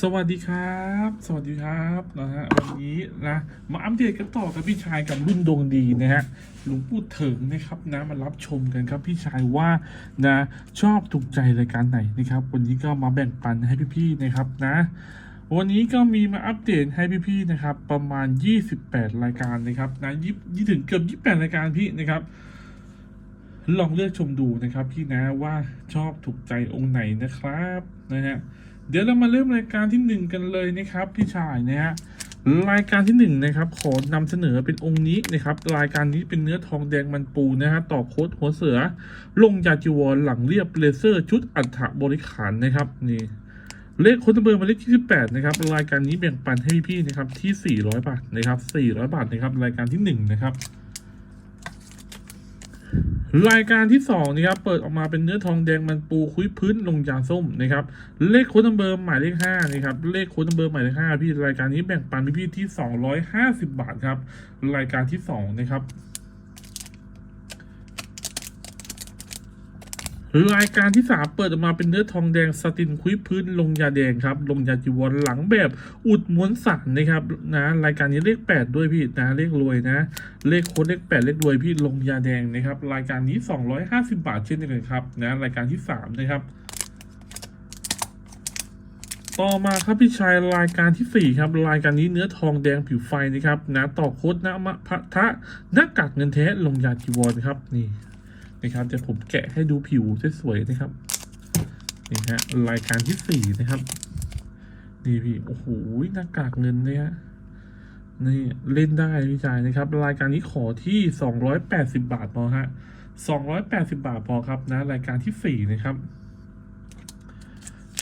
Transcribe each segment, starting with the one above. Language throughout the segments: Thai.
สวัสดีครับ สวัสดีครับนะฮะวันนี้นะมาอัปเดตกันต่อกับพี่ชายกับรุ่นดวงดีนะฮะหลวงปู่เถิงนะครับนะมารับชมกันครับพี่ชายว่านะชอบถูกใจรายการไหนนะครับ วันนี้ก็มาแบ่งปันให้พี่ๆนะครับนะวันนี้ก็มีมาอัปเดตให้พี่ๆนะครับ ประมาณ 28 รายการนะครับนะยี่ยี่ถึงเกือบ 28 รายการพี่นะครับลองเลือกชมดูนะครับพี่นะว่าชอบถูกใจองค์ไหนนะครับนะฮะ เดี๋ยวเรามาเริ่มรายการที่หนึ่งกันเลยนะครับพี่ชายนะฮะรายการที่หนึ่งนะครับขอนำเสนอเป็นองค์นี้นะครับรายการนี้เป็นเนื้อทองแดงมันปูนะฮะต่อโค้ดหัวเสือ ลงยาจิวรหลังเรียบเลเซอร์ชุดอัฐบริขารนะครับนี่เลขค้ดเบอร์หมายเลขที่18นะครับรายการนี้แบ่งปันให้พี่ๆนะครับที่ 400 บาทนะครับ400 บาทนะครับรายการที่หนึ่งนะครับ รายการที่สองนะครับเปิดออกมาเป็นเนื้อทองแดงมันปูคุยพื้นลงยาส้มนะครับเลขโค้ดนัมเบอร์หมายเลขห้านะครับเลขโค้ดนัมเบอร์หมายเลขห้าพี่รายการนี้แบ่งปันพี่ที่สองร้อยห้าสิบบาทครับรายการที่สองนะครับ รายการที่สามเปิดออกมาเป็นเนื้อทองแดงสตินคุยพื้นลงยาแดงครับ ลงยาจีวรหลังแบบอุดม้วนสันนะครับนะรายการนี้เลขแปดด้วยพี่นะเลขรวยนะ เลขโค้ดเลขแปดเลขรวยพี่ลงยาแดงนะครับ รายการนี้สองร้อยห้าสิบาทเช่นเดียวกันครับนะรายการที่สามนะครับ ต่อมาครับพี่ชายรายการที่สี่ครับ รายการนี้เนื้อทองแดงผิวไฟนะครับนะต่อโค้ดนะมะพะทะหน้ากากเงินแท้ลงยาจีวรครับนี่ นะครับเดี๋ยวผมแกะให้ดูผิวสวยๆนะครับนี่ฮะรายการที่สี่นะครับนี่พี่โอ้โหหน้ากากเงินเนี่ยฮะนี่เล่นได้พี่ชายนะครับ รายการนี้ขอที่สองร้อยแปดสิบาทพอฮะสองร้อยแปดสิบาทพอครับนะรายการที่สี่นะครับ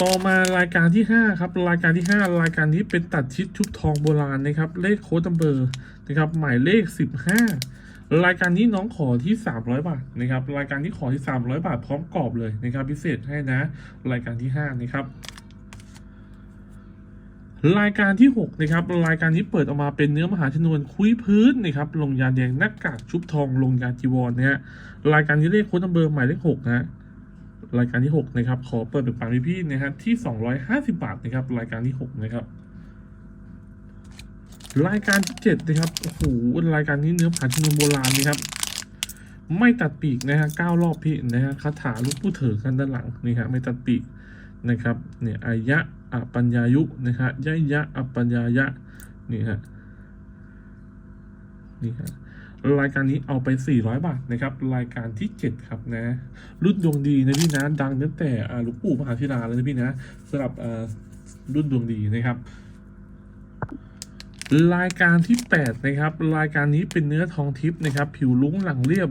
ต่อมารายการที่5ครับ รายการที่5รายการนี้เป็นตัดชิดชุบทองโบราณนะครับ เลขโค้ดนัมเบอร์นะครับ หมายเลข15 รายการนี้น้องขอที่ 300 บาทนะครับ รายการที่ขอที่ 300 บาทพร้อมกรอบเลยนะครับ พิเศษให้นะ รายการที่ 5 นะครับรายการที่ 6 นะครับ รายการนี้เปิดออกมาเป็นเนื้อมหาชนวนคุยพื้นนะครับลงยาแดงหน้ากากชุบทองลงยาจีวรนะฮะรายการนี้เลขโค้ดนัมเบอร์หมายเลข6นะฮะรายการที่ 6 นะครับ ขอเปิดเป็นปันพี่ๆนะครับที่ 250 บาทนะครับ รายการที่ 6 นะครับ รายการที่7นะครับโอ้โหรายการนี้เนื้อผาชนวนโบราณนะครับ ไม่ตัดปีกนะฮะเก้ารอบพี่นะฮะคาถาลูกผู้เถิดกันด้านหลังนี่ฮะไม่ตัดปีกนะครับเนี่ยอายะอปัญญายุนะครับยะยะอปัญญายะนี่ฮะนี่ฮะรายการนี้เอาไป 400 บาทนะครับ รายการที่ 7 ครับนะ รุ่นดวงดีนะพี่นะ ดังตั้งแต่หลวงปู่มหาธิราเลยนะพี่นะสำหรับอ่ารุ่นดวงดีนะครับ รายการที่ 8 นะครับ รายการนี้เป็นเนื้อทองทิพย์นะครับ ผิวลุ้งหลังเรียบ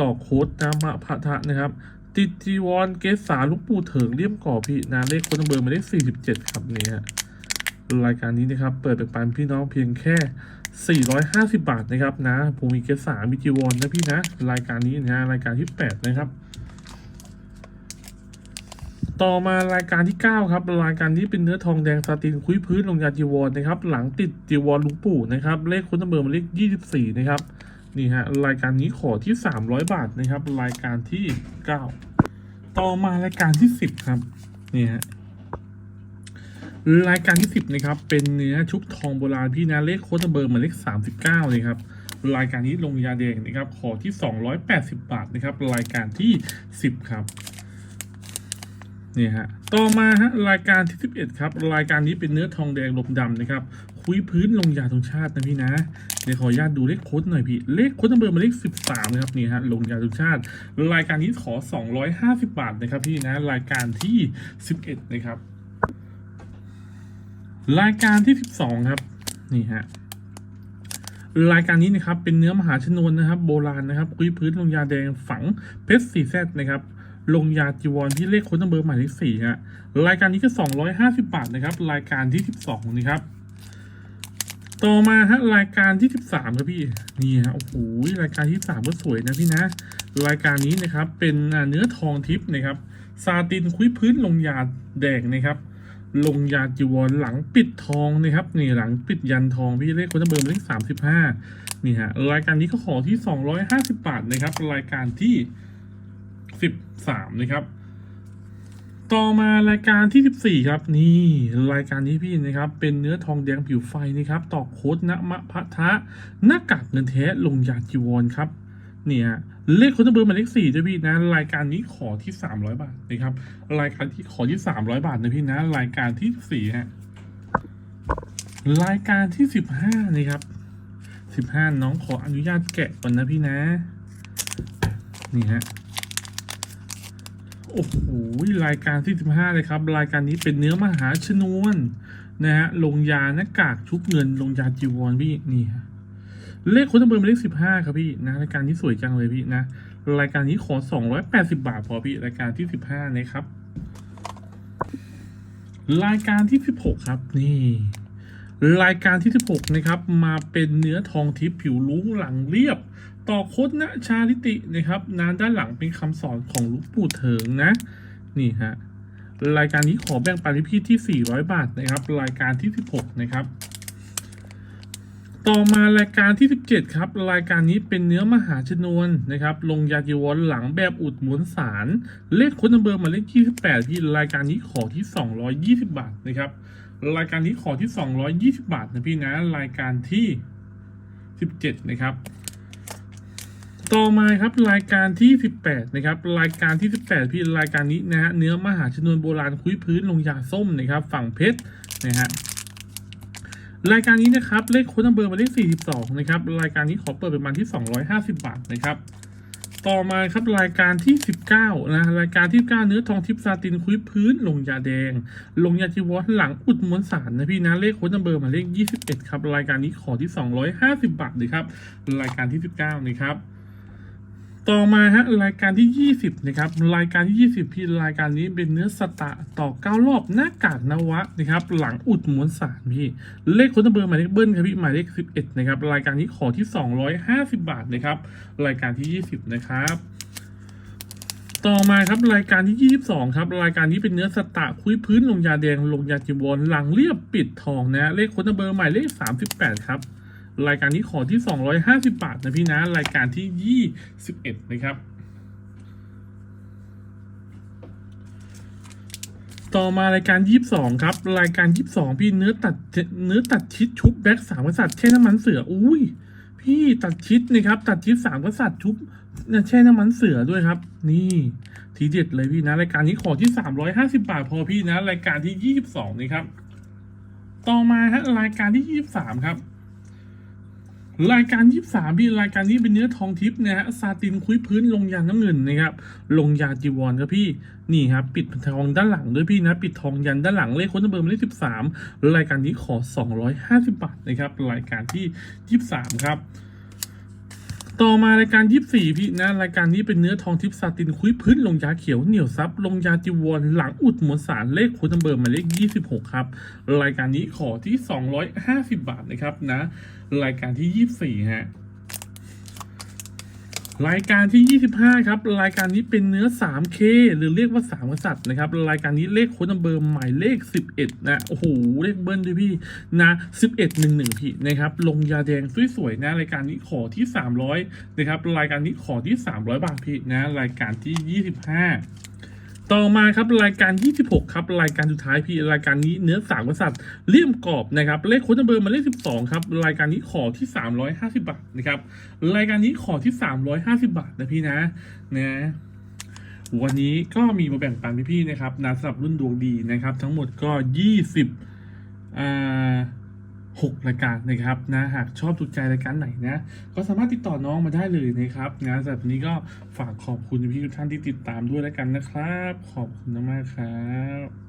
ต่อโคดนามะพะทะนะครับ ติดจีวรเกสาลุงปู่เถิงเลี่ยมก่อพี่นะเลขค้ดเบอร์มาเลข47 ครับนี่ฮะรายการนี้นะครับ เปิดเป็นปันพี่น้องเพียงแค่ 450 บาทนะครับนะผมมีเกสามีจีวรนะพี่นะ รายการนี้นะรายการที่ 8 นะครับ ต่อมารายการที่ 9 ครับ รายการนี้เป็นเนื้อทองแดงซาตินคุยพื้นลงยาจีวรนะครับ หลังติดจีวรลุงปู่นะครับ เลขคุณเบอร์หมายเลข24 นะครับ นี่ฮะ รายการนี้ขอที่ 300 บาทนะครับ รายการที่ 9 ต่อมารายการที่ 10 ครับ นี่ฮะ รายการที่ 10 นะครับ เป็นเนื้อชุบทองโบราณพี่นะ เลขโค้ดเบอร์หมายเลข39เลยครับรายการนี้ลงยาแดงนะครับ ขอที่ 280 บาทนะครับ รายการที่ 10 ครับ นี่ฮะต่อมาฮะรายการที่ 11 ครับ รายการนี้เป็นเนื้อทองแดงลมดำนะครับ คุยพื้นลงยาตรงชาตินะพี่นะเดี๋ยวขออนุญาตดูเลขโค้ดหน่อยพี่เลขโค้ดเบอร์มาเลข 13นะครับนี่ฮะลงยาตรงชาติ รายการนี้ขอ 250 บาทนะครับพี่นะรายการที่ 11 นะครับ รายการที่ 12 ครับนี่ฮะรายการนี้นะครับเป็นเนื้อมหาชนวนนะครับ โบราณนะครับคุยพื้นลงยาแดงฝังเพชรสีแซดนะครับ ลงยาจีวรที่เลขโค้ดนัมเบอร์หมายเลขสี่ฮะรายการนี้ก็250บาทนะครับ รายการที่12นะครับ ต่อมาฮะรายการที่13ครับพี่นี่ฮะโอ้โหรายการที่3ก็สวยนะพี่นะ รายการนี้นะครับเป็นเนื้อทองทิพย์นะครับซาตินคุยพื้นลงยาแดงนะครับลงยาจีวรหลังปิดทองนะครับนี่หลังปิดยันทองพี่เลขคนเบอร์เลขสามสิบห้านี่ฮะรายการนี้ก็ขอที่สองร้อยห้าสิบบาทนะครับ รายการที่ สิบสามนะครับ ต่อมารายการที่ 14 ครับ นี่รายการนี้พี่นะครับ เป็นเนื้อทองแดงผิวไฟนะครับ ต่อโค้ดณมะพะทะหน้ากากเงินแท้ลงยาจีวรครับ เนี่ยเลขคนเบอร์มาเลขสี่ด้วยพี่นะ รายการนี้ขอที่300บาทนะครับ รายการที่ขอที่300บาทนะพี่นะ รายการที่4ฮะรายการที่15นะครับ15น้องขออนุญาตแกะก่อนนะพี่นะ นี่ฮะ โอ้โหรายการที่15เลยครับ รายการนี้เป็นเนื้อมหาชนวนนะฮะลงยาหน้ากากชุบเงินลงยาจีวรพี่นี่ฮะเลขคนเบอร์เป็นเลข15ครับพี่นะรายการนี้สวยจังเลยพี่นะรายการนี้ขอ280บาทพอพี่รายการที่15นะครับ รายการที่16ครับนี่ รายการที่ 16 นะครับ มาเป็นเนื้อทองทิพย์ผิวลุ้งหลังเรียบ ต่อคตนะชาลิตินะครับนะด้านหลังเป็นคำสอนของลุงปู่เถิงนะ นี่ฮะรายการนี้ขอแบ่งปันพี่ที่ 400 บาทนะครับ รายการที่ 16 นะครับ ต่อมารายการที่ 17 ครับ รายการนี้เป็นเนื้อมหาชนวนนะครับ ลงยาจีวรหลังแบบอุดหมุนสาร เลขคนนัมเบอร์มาเลขที่28พี่รายการนี้ขอที่ 220 บาทนะครับ รายการนี้ขอที่ 220 บาทนะพี่นะ รายการที่ 17 นะครับ ต่อมาครับรายการที่ 18 นะครับ รายการที่ 18 พี่รายการนี้นะฮะเนื้อมหาชนวนโบราณคุยพื้นลงยาส้มนะครับ ฝั่งเพชรนะฮะรายการนี้นะครับเลขโค้ดนัมเบอร์มาเลข42 นะครับ รายการนี้ขอเปิดประมาณที่ 250 บาทนะครับ ต่อมาครับรายการที่ 19นะรายการที่ 9 เนื้อทองทิพซาตินคุยพื้น ลงยาแดง ลงยาจีวอหลังอุดมวลสารนะพี่นะเลขโค้ดนัมเบอร์มาเลข 21 ครับ รายการนี้ขอที่ 250 บาทเลยครับ รายการที่ 19นะครับ ต่อมาฮะรายการที่ 20 นะครับ รายการที่ 20 พี่รายการนี้เป็นเนื้อสตะต่อ 9 รอบหน้ากากนวะนะครับ หลังอุดหมวลสารพี่เลขคนเบอร์หมายเลขเบิ้ลครับพี่หมายเลข 11 นะครับ รายการนี้ขอที่ 250 บาทนะครับ รายการที่ 20 นะครับ ต่อมาครับรายการที่ 22 ครับ รายการนี้เป็นเนื้อสตะคุยพื้นลงยาแดงลงยาจีวรหลังเรียบปิดทองนะเลขคนเบอร์หมายเลข 38 ครับ รายการนี้ขอที่ 250 บาทนะพี่นะรายการที่ 21 นะครับ ต่อมารายการ 22 ครับ รายการ 22 พี่เนื้อตัดเนื้อตัดชิดชุบแบ็กสามกษัตริย์แช่น้ำมันเสืออุ้ยพี่ตัดชิดนะครับตัดชิดสามกษัตริย์ชุบแช่น้ำมันเสือด้วยครับ นี่ทีเด็ดเลยพี่นะ รายการนี้ขอที่ 350 บาทพอพี่นะ รายการที่ 22 นี่ครับ ต่อมาฮะรายการที่ 23 ครับ รายการ 23พี่รายการนี้เป็นเนื้อทองทิพย์นะฮะซาตินคุยพื้นลงยาน้ำเงินนะครับลงยาจีวรครับพี่นี่ครับปิดทองด้านหลังด้วยพี่นะปิดทองยันด้านหลังเลขคนเบอร์หมายเลข13 รายการนี้ขอ 250 บาทนะครับรายการที่ 23 ครับต่อมารายการ24พี่นะรายการนี้เป็นเนื้อทองทิพย์ซาตินคุยพื้นลงยาเขียวเหนียวซับลงยาจีวรหลังอุดหมวลสารเลขคนเบอร์หมายเลข26ครับ รายการนี้ขอที่250บาทนะครับนะ รายการที่ 24 ฮะ รายการที่ 25 ครับ รายการนี้เป็นเนื้อ 3K หรือเรียกว่า 3 กษัตริย์นะครับ รายการนี้เลขโค้ดนัมเบอร์หมายเลข 11 นะ โอ้โห เลขเบิ้ลด้วยพี่ นะ 1111 พี่นะครับ ลงยาแดงสวยๆ นะ รายการนี้ขอที่ 300 นะครับ รายการนี้ขอที่ 300 บาทพี่นะ รายการที่ 25 ต่อมาครับรายการ 26 ครับ รายการสุดท้ายพี่รายการนี้เนื้อสามกษัตริย์เลี่ยมกรอบนะครับ เลขโค้ดเบอร์มาเลข 12 ครับ รายการนี้ขอที่ 350 บาทนะครับ รายการนี้ขอที่ 350 บาทนะพี่นะนะวันนี้ก็มีมาแบ่งปันพี่ๆนะครับนะสำหรับรุ่นดวงดีนะครับ ทั้งหมดก็ 20อ่า หกรายการนะครับนะหากชอบถูกใจรายการไหนนะ ก็สามารถติดต่อน้องมาได้เลยนะครับนะสำหรับวันนี้ก็ฝากขอบคุณพี่ทุกท่านที่ติดตามด้วยแล้วกันนะครับ ขอบคุณมากครับ